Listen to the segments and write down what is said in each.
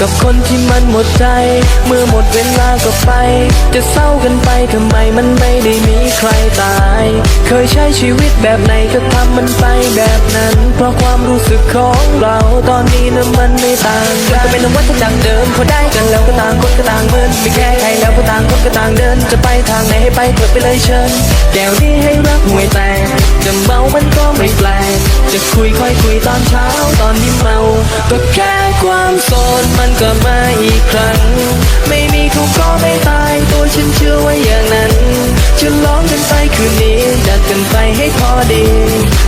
กับคนที่มันหมดใจ เมื่อหมดเวลาก็ไป จะเศร้ากันไปทำไมมันไม่ได้มีใครตาย เคยใช้ชีวิตแบบไหนก็ทำมันไปแบบนั้น เพราะความรู้สึกของเราตอนนี้นะมันไม่ต่างกันก็เป็นวัฏจักรเดิมพอได้กันแล้วก็ต่างคนก็ต่างเมินไม่แค่ใครแล้วก็ต่างคนก็ต่างเดิน จะไปทางไหนให้ไปเถิดไปเลยเชิญแก้วนี้ให้รักหวยแตกจะเมามันก็ไม่แปลกจะคุยค่อยคุยตอนเช้าตอนที่เมาก็แค่ ความโสดมันก็มาอีกครั้ง ไม่มีเขาก็ไม่ตายตัวฉันเชื่อว่าอย่างนั้น จะร้องกันไปคืนนี้จัดกันไปให้พอดี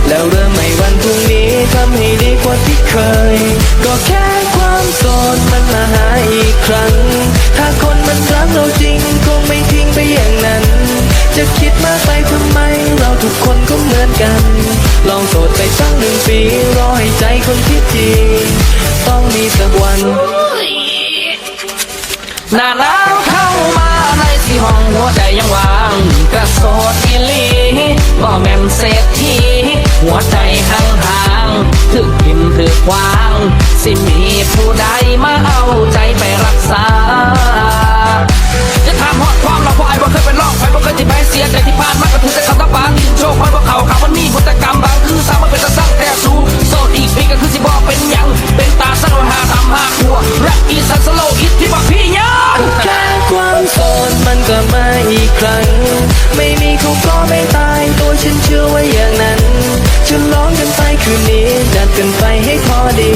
แล้วเริ่มใหม่วันพรุ่งนี้ทำให้ดีกว่าที่เคย ก็แค่ความโสดมันมาหาอีกครั้ง ถ้าคนมันรักเราจริงคงไม่ทิ้งไปอย่างนั้น จะคิดมากไปทำไมเราทุกคนก็เหมือนกัน ลองโสดไปสักหนึ่งปีรอให้ใจคนที่จริง ต้องมีสักวัน หน้าหนาวเข้ามาในที่ห้องหัวใจยังว่าง กระโสดอีหลีบ่แม่นเศรษฐีหัว ครั้ง ไม่มีเขาก็ไม่ตาย ตัวฉันเชื่อว่าอย่างนั้นจะร้องกันไปคืนนี้จัดกันไปให้พอดี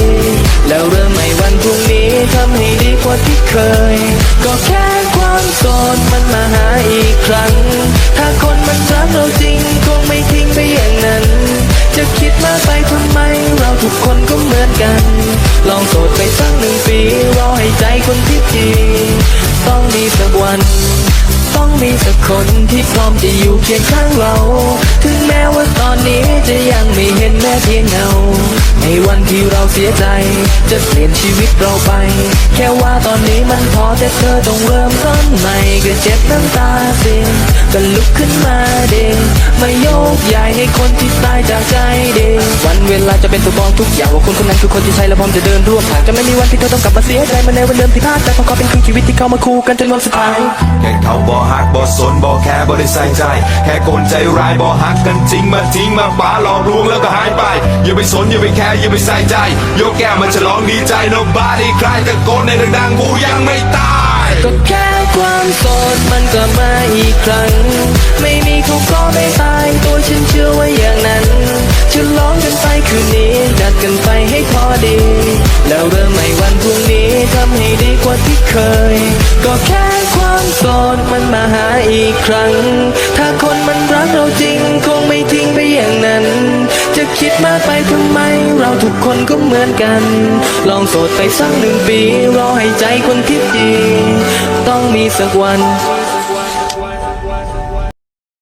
แล้วเริ่มใหม่วันพรุ่งนี้ทำให้ดีกว่าที่เคย ก็แค่ความโสดมันมาหาอีกครั้ง ถ้าคนมันรักเราจริงคงไม่ทิ้งไปอย่างนั้น จะคิดมากไปทำไม เราทุกคนก็เหมือนกัน ลองโสดไปสักหนึ่งปีรอให้ใจคนที่จริงต้องมีสักวัน ต้องมีสักคนที่พร้อมจะอยู่เคียงข้างเรา ถึงแม้ว่าตอนนี้จะยังไม่เห็นแม้เพียงเงา ในวันที่เราเสียใจ จะเปลี่ยนชีวิตเราไป แค่ว่าตอนนี้มันพอแต่เธอต้องเริ่มต้นใหม่ก็เจ็บน้ำตาเสียก็ลุกขึ้นมาเด้งมาโยกย้ายให้คนที่ตายจากใจเด้งวันเวลาจะเป็นตัวบอกทุกอย่างว่าคนคนนั้นคือคนที่ใช่และพร้อมจะเดินร่วมทางจะไม่มีวันที่เธอต้องกลับมาเสียใจมาในวันเดิมที่พลาดแต่เพราะเขาเป็นครึ่ชีวิตที่เข้ามาคู่กันจนวันสุดท้ายแค่เขาบ่ฮักบ่สนบ่แค่บ่ได้ใส่ใจ แค่คนใจร้ายบ่ฮักกันจริงมาทิ้งมาป้าหลอกลวงแล้วก็หายไปอย่าไปสนอย่าไปแคร์อย่าไปใส่ใจยกแก้วมาฉลองดีใจ nobody ใครตะโกนในดังๆกูยังไม่ตายก็แค่ความโสดมันก็มาอีกครั้ง ไม่มีเขาก็ไม่ตายตัวฉันเชื่อว่าอย่างนั้นจะร้องกันไปคืนนี้จัดกันไปให้พอดี แล้วเริ่มใหม่วันพรุ่งนี้ทำให้ดีกว่าที่เคย ก็แค่ความโสดมันมาหาอีกครั้ง ถ้าคนมันรักเราจริงคงไม่ทิ้งไปอย่างนั้น จะคิดมากไปทำไม คนก็เหมือนกัน ลองโสดไปสักหนึ่งปี รอให้ใจคนที่ดี ต้องมีสักวัน